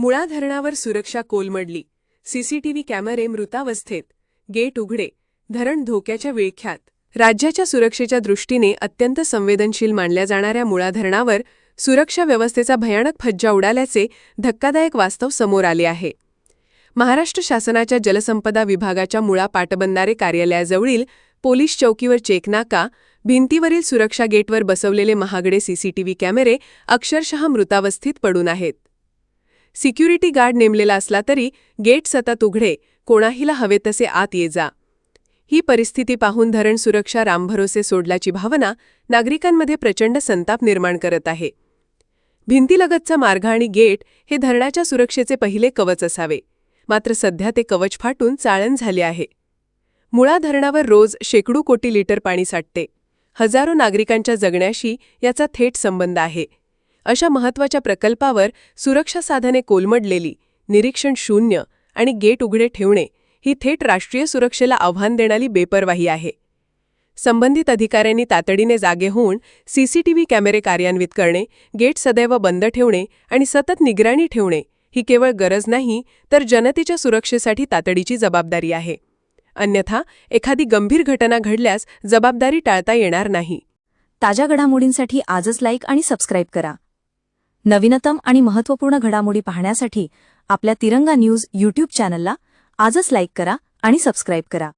मुळा धरणावर सुरक्षा कोलमडली. सीसीटीव्ही कॅमेरे मृतावस्थेत. गेट उघडे. धरण धोक्याच्या विळख्यात. राज्याच्या सुरक्षेच्या दृष्टीने अत्यंत संवेदनशील मानल्या जाणाऱ्या मुळा धरणावर सुरक्षा व्यवस्थेचा भयानक फज्जा उडाल्याचे धक्कादायक वास्तव समोर आले आहे. महाराष्ट्र शासनाच्या जलसंपदा विभागाच्या मुळा पाटबंधारे कार्यालयाजवळील पोलीस चौकीवर चेकनाका भिंतीवरील सुरक्षा गेटवर बसवलेले महागडे सीसीटीव्ही कॅमेरे अक्षरशः मृतावस्थेत पडून आहेत. सिक्युरिटी गार्ड नेमलेला असला तरी गेट सतत उघडे कोणाहीला हवे तसे आत ये जा. ही परिस्थिती पाहून धरण सुरक्षा रामभरोसे सोडल्याची भावना नागरिकांमध्ये प्रचंड संताप निर्माण करत आहे. भिंतीलगतचा मार्ग आणि गेट हे धरणाच्या सुरक्षेचे पहिले कवच असावे. मात्र सध्या ते कवच फाटून चाळण झाले आहे. मुळा धरणावर रोज शेकडो कोटी लिटर पाणी साठते. हजारो नागरिकांच्या जगण्याशी याचा थेट संबंध आहे. अशा महत्त्वाच्या प्रकल्पावर सुरक्षा साधने कोलमडलेली निरीक्षण शून्य आणि गेट उघडे ठेवणे ही थेट राष्ट्रीय सुरक्षेला आव्हान देणारी बेपरवाही आहे. संबंधित अधिकाऱ्यांनी तातडीने जागे होऊन सीसीटीव्ही कॅमेरे कार्यान्वित करणे गेट सदैव बंद ठेवणे आणि सतत निगराणी ठेवणे ही केवळ गरज नाही तर जनतेच्या सुरक्षेसाठी तातडीची जबाबदारी आहे. अन्यथा एखादी गंभीर घटना घडल्यास जबाबदारी टाळता येणार नाही. ताज्या घडामोडींसाठी आजच लाईक आणि सबस्क्राईब करा. नवीनतम आणि महत्त्वपूर्ण घडामोडी पाहण्यासाठी आपल्या तिरंगा न्यूज यूट्यूब चॅनलला आजच लाईक करा आणि सबस्क्राईब करा.